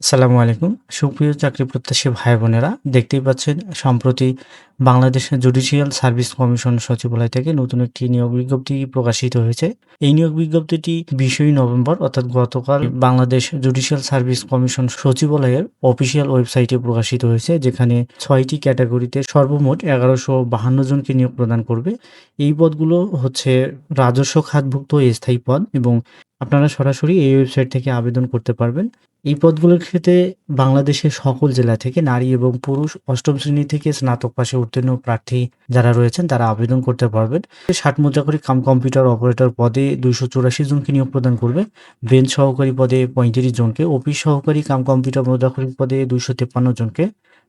আসসালামু আলাইকুম। সুপ্রিয় চাকরি প্রত্যাশী ভাই বোনেরা, দেখতেই পাচ্ছেন, সম্প্রতি বাংলাদেশের জুডিশিয়াল সার্ভিস কমিশন সচিবালয় থেকে নতুন একটি নিয়োগ বিজ্ঞপ্তি প্রকাশিত হয়েছে। এই নিয়োগ বিজ্ঞপ্তিটি ২০ই নভেম্বর, অর্থাৎ গতকাল বাংলাদেশ জুডিশিয়াল সার্ভিস কমিশন সচিবালয়ের অফিসিয়াল ওয়েবসাইটে প্রকাশিত হয়েছে, যেখানে ছয়টি ক্যাটাগরিতে সর্বমোট এগারোশো বাহান্ন জনকে নিয়োগ প্রদান করবে। এই পদগুলো হচ্ছে রাজস্ব খাতভুক্ত, স্থায়ী পদ এবং আপনারা সরাসরি এই ওয়েবসাইট থেকে আবেদন করতে পারবেন। এই পদগুলোর ক্ষেত্রে বাংলাদেশের সকল জেলা থেকে নারী এবং পুরুষ অষ্টম শ্রেণি থেকে স্নাতক পাশে উত্তীর্ণ প্রার্থী যারা রয়েছেন, তারা আবেদন করতে পারবেন ষাট মুদ্রাকরি কাম কম্পিউটার অপারেটর পদে দুইশো চুরাশি জনকে নিয়োগ প্রদান করবে বেঞ্চ সহকারী পদে পঁয়ত্রিশ জনকে, অফিস সহকারী কাম কম্পিউটার মুদ্রাকরি পদে দুইশো তেপ্পান্ন জনকে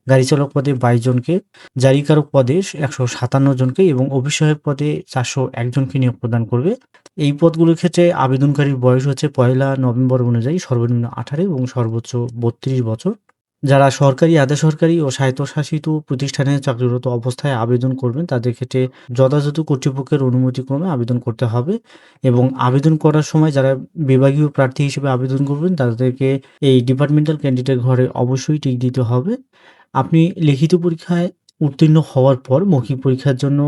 গাড়ি চালক পদে বাইশ জনকে, জারিকারক পদে একশো সাতান্ন জনকে এবং অভিষেক পদে চারশো একজনকে নিয়োগ প্রদান করবে। এই পদগুলোর ক্ষেত্রে আবেদনকারীর বয়স হচ্ছে পয়লা নভেম্বর অনুযায়ী সর্বনিম্ন আঠারো এবং সর্বোচ্চ বত্রিশ বছর। যারা সরকারি আধা সরকারি ও স্বায়ত্তশাসিত প্রতিষ্ঠানে চাকরিরত অবস্থায় আবেদন করবেন, তাদের ক্ষেত্রে যথাযথ কর্তৃপক্ষের অনুমতিক্রমে আবেদন করতে হবে এবং আবেদন করার সময় যারা বিভাগীয় প্রার্থী হিসেবে আবেদন করবেন, তাদেরকে এই ডিপার্টমেন্টাল ক্যান্ডিডেট ঘরে অবশ্যই টিক দিতে হবে। আপনি লিখিত পরীক্ষায় উত্তীর্ণ হওয়ার পর মৌখিক পরীক্ষার জন্য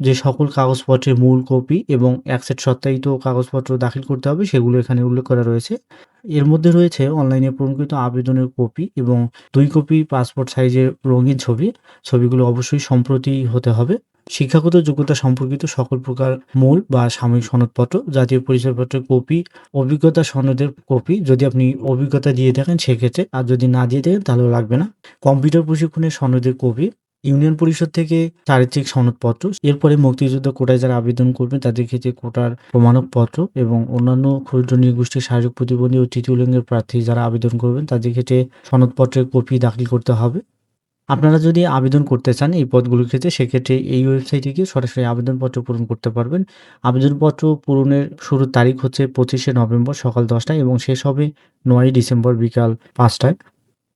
যে সকল কাগজপত্রের মূল কপি এবং এক সেট সত্যায়িত কাগজপত্র দাখিল করতে হবে, সেগুলো এখানে উল্লেখ করা রয়েছে। এর মধ্যে রয়েছে অনলাইনে পূরণকৃত আবেদনের কপি এবং দুই কপি পাসপোর্ট সাইজের রঙিন ছবি। ছবিগুলো অবশ্যই সম্প্রতি হতে হবে। শিক্ষাগত যোগ্যতা সম্পর্কিত সকল প্রকার মূল বা সাময়িক সনদপত্র, জাতীয় পরিচয়পত্রের কপি, অভিজ্ঞতা সনদের কপি যদি আপনি অভিজ্ঞতা দিয়ে থাকেন সেক্ষেত্রে, আর যদি না দিয়ে থাকেন তাহলেও লাগবে না। কম্পিউটার প্রশিক্ষণের সনদের কপি, ইউনিয়ন পরিষদ থেকে চারিত্রিক সনদপত্র, এরপরে মুক্তিযুদ্ধ কোটায় যারা আবেদন করবেন তাদের ক্ষেত্রে কোটার প্রমাণপত্র এবং অন্যান্য ক্ষুদ্র নৃগোষ্ঠীর শারীরিক প্রতিবন্ধী ও তৃতীয় লিঙ্গের প্রার্থী যারা আবেদন করবেন তাদের ক্ষেত্রে সনদপত্রের কপি দাখিল করতে হবে। আপনারা যদি আবেদন করতে চান এই পদগুলোর ক্ষেত্রে, সেক্ষেত্রে এই ওয়েবসাইটে গিয়ে সরাসরি আবেদনপত্র পূরণ করতে পারবেন। আবেদনপত্র পূরণের শুরুর তারিখ হচ্ছে পঁচিশে নভেম্বর সকাল দশটায় এবং শেষ হবে নয়ই ডিসেম্বর বিকাল পাঁচটায়।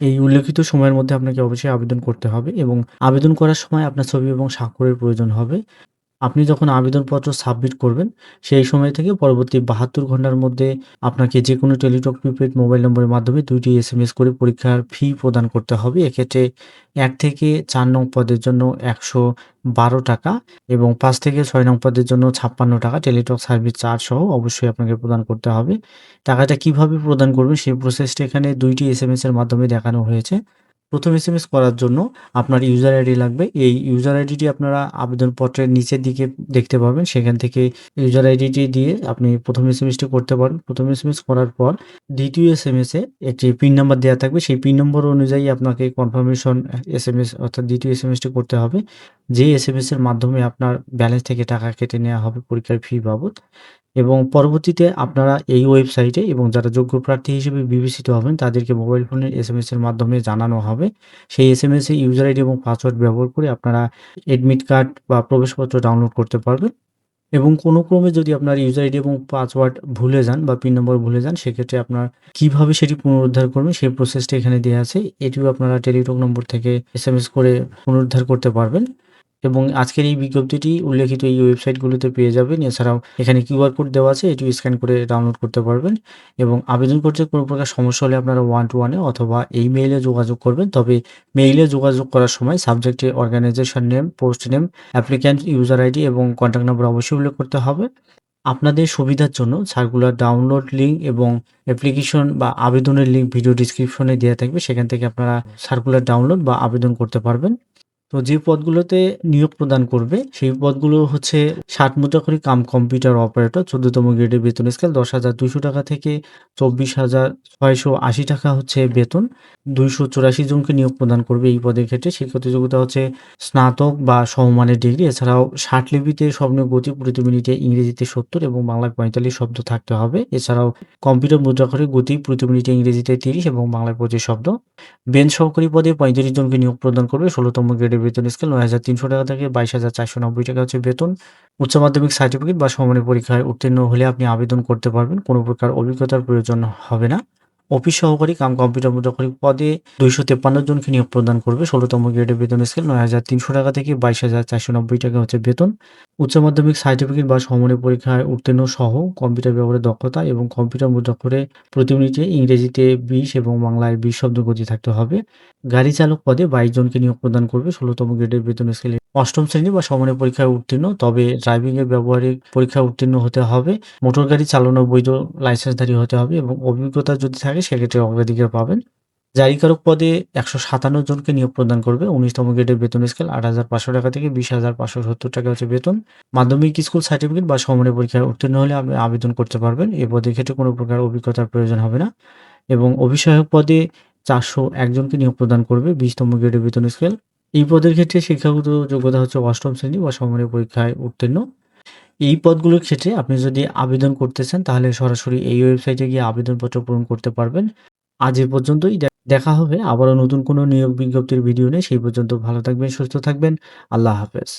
এই উল্লেখিত সময়ের মধ্যে আপনাকে অবশ্যই আবেদন করতে হবে এবং আবেদন করার সময় আপনার ছবি এবং স্বাক্ষরের প্রয়োজন হবে। আপনি যখন আবেদনপত্র সাবমিট করবেন, সেই সময় থেকে পরবর্তী বাহাত্তর ঘণ্টার মধ্যে আপনাকে যে কোনো টেলিটক প্রিপেড মোবাইল নম্বরের মাধ্যমে দুইটি এস এম এস করে পরীক্ষার ফি প্রদান করতে হবে। এক্ষেত্রে এক থেকে চার নং পদের জন্য একশো বারো টাকা এবং পাঁচ থেকে ছয় নং পদের জন্য ছাপ্পান্ন টাকা টেলিটক সার্ভিস চার্জ সহ অবশ্যই আপনাকে প্রদান করতে হবে। টাকাটা কীভাবে প্রদান করবেন, সেই প্রসেসটা এখানে দুইটি এস এম এস এর মাধ্যমে দেখানো হয়েছে। প্রথম এসএমএস করার জন্য আপনার ইউজার আইডি লাগবে। এই ইউজার আইডিটি আপনারা আবেদনপত্রের নিচের দিকে দেখতে পাবেন। সেখান থেকে ইউজার আইডিটি দিয়ে আপনি প্রথম এসএমএসটি করতে পারেন। প্রথম এসএমএস করার পর দ্বিতীয় এসএমএস এ একটি পিন নাম্বার দেওয়া থাকবে। সেই পিন নম্বর অনুযায়ী আপনাকে কনফার্মেশন এস এম এস অর্থাৎ দ্বিতীয় এসএমএসটি করতে হবে। যে এসএমএস এর মাধ্যমে আপনার ব্যালেন্স থেকে টাকা কেটে নেওয়া হবে পরীক্ষার ফি বাবদ। এবং পরবর্তীতে আপনারা এই ওয়েবসাইটে এবং যারা যোগ্য প্রার্থী হিসেবে বিবেচিত হবেন, তাদেরকে মোবাইল ফোনের এস এম এর মাধ্যমে জানানো হবে। সেই S M S user ID এবং পাসওয়ার্ড ব্যবহার করে আপনারা এডমিট কার্ড বা প্রবেশপত্র ডাউনলোড করতে পারবেন। এবং কোনো ক্রমে যদি আপনার ইউজার আইডি এবং পাসওয়ার্ড ভুলে যান বা পিন নম্বর ভুলে যান, সেক্ষেত্রে আপনার কীভাবে সেটি পুনরুদ্ধার করবেন, সেই প্রসেসটা এখানে দেওয়া আছে। এটিও আপনারা টেলিটক নম্বর থেকে এস করে পুনরুদ্ধার করতে পারবেন। এবং আজকের এই বিজ্ঞপ্তিটি উল্লেখিত এই ওয়েবসাইটগুলোতে পেয়ে যাবেন। এছাড়াও এখানে কিউআর কোড দেওয়া আছে এটি স্ক্যান করে ডাউনলোড করতে পারবেন এবং আবেদন করতে কোনো প্রকার সমস্যা হলে আপনারা ওয়ান টু ওয়ানে অথবা এই মেইলে যোগাযোগ করবেন। তবে মেইলে যোগাযোগ করার সময় সাবজেক্টে organisation name post name applicant user ID এবং কন্ট্যাক্ট নাম্বার অবশ্যই উল্লেখ করতে হবে। আপনাদের সুবিধার জন্য সার্কুলার ডাউনলোড লিঙ্ক এবং অ্যাপ্লিকেশন বা আবেদনের লিঙ্ক ভিডিও ডিসক্রিপশনে দেওয়া থাকবে। সেখান থেকে আপনারা সার্কুলার ডাউনলোড বা আবেদন করতে পারবেন। তো যে পদগুলোতে নিয়োগ প্রদান করবে, সেই পদগুলো হচ্ছে ষাট মুদ্রাকরি কাম কম্পিউটার অপারেটর, চোদ্দতম গ্রেডের বেতন স্কেল দশ হাজার দুইশো টাকা থেকে চব্বিশ হাজার ছয়শো আশি টাকা হচ্ছে বেতন। দুইশো চুরাশি জনকে নিয়োগ প্রদান করবে এই পদের ক্ষেত্রে। শিক্ষাগত যোগ্যতা হচ্ছে স্নাতক বা সমমানের ডিগ্রি। এছাড়াও ষাট লিপিতে স্বপ্ন, গতি প্রতি মিনিটে ইংরেজিতে সত্তর এবং বাংলায় পঁয়তাল্লিশ শব্দ থাকতে হবে। এছাড়াও কম্পিউটার মুদ্রাকরে গতি প্রতি মিনিটে ইংরেজিতে তিরিশ এবং বাংলায় পঁচিশ শব্দ। বেঞ্চ সহকারী পদে পঁয়ত্রিশ জনকে নিয়োগ প্রদান করবে ষোলোতম গ্রেডের বেতন স্কেল নয় হাজার তিনশো টাকা থেকে বাইশ হাজার চারশো নব্বই টাকা হচ্ছে বেতন। উচ্চ মাধ্যমিক সার্টিফিকেট বা সমানের পরীক্ষায় উত্তীর্ণ হলে আপনি আবেদন করতে পারবেন। কোনো প্রকার অভিজ্ঞতার প্রয়োজন হবে না। অফিস সহকারী কাম কম্পিউটার মুদ্রাক্ষরিক পদে দুইশো তেপ্পান্ন জনকে নিয়োগ প্রদান করবে। ষোলোতম গ্রেডের বেতন স্কেল নয় হাজার তিনশো টাকা থেকে বাইশ হাজার চারশো নব্বই টাকা হচ্ছে বেতন। উচ্চ মাধ্যমিক সার্টিফিকেট বা সমমানের পরীক্ষায় উত্তীর্ণ সহ কম্পিউটার ব্যবহারের দক্ষতা এবং কম্পিউটার মুদ্রাক্ষরে প্রতি মিনিটে ইংরেজিতে বিশ এবং বাংলায় বিশ শব্দ গতি থাকতে হবে। গাড়ি চালক পদে বাইশ জনকে নিয়োগ প্রদান করবে। ষোলোতম গ্রেডের বেতন স্কেলে অষ্টম শ্রেণি বা সমানের পরীক্ষায় উত্তীর্ণ, তবে ড্রাইভিং এর ব্যবহারিক পরীক্ষায় উত্তীর্ণ হতে হবে। মোটর গাড়ি চালানোর বৈধ লাইসেন্সধারী হতে হবে এবং অভিজ্ঞতা যদি থাকে, সেক্ষেত্রে অগ্রাধিকার পাবেন। জারিকারক পদে একশো সাতান্ন জনকে নিয়োগ প্রদান করবে। উনিশতম গ্রেডের বেতন স্কেল আট হাজার পাঁচশো টাকা থেকে বিশ হাজার পাঁচশো সত্তর টাকা হচ্ছে বেতন। মাধ্যমিক স্কুল সার্টিফিকেট বা সমানের পরীক্ষায় উত্তীর্ণ হলে আপনি আবেদন করতে পারবেন। এ পদের ক্ষেত্রে কোনো প্রকার অভিজ্ঞতার প্রয়োজন হবে না। এবং অভিষয়ক পদে চারশো একজনকে নিয়োগ প্রদান করবে। বিশতম গ্রেডের বেতন স্কেল এই পদের ক্ষেত্রে শিক্ষাগত যোগ্যতা হচ্ছে অষ্টম শ্রেণি বা সমানের পরীক্ষায় উত্তীর্ণ। এই পদগুলোর ক্ষেত্রে আপনি যদি আবেদন করতে চান, তাহলে সরাসরি এই ওয়েবসাইটে গিয়ে আবেদনপত্র পূরণ করতে পারবেন। আজ এ পর্যন্তই। দেখা হবে আবারও নতুন কোনো নিয়োগ বিজ্ঞপ্তির ভিডিও নিয়ে। সেই পর্যন্ত ভালো থাকবেন, সুস্থ থাকবেন। আল্লাহ হাফেজ।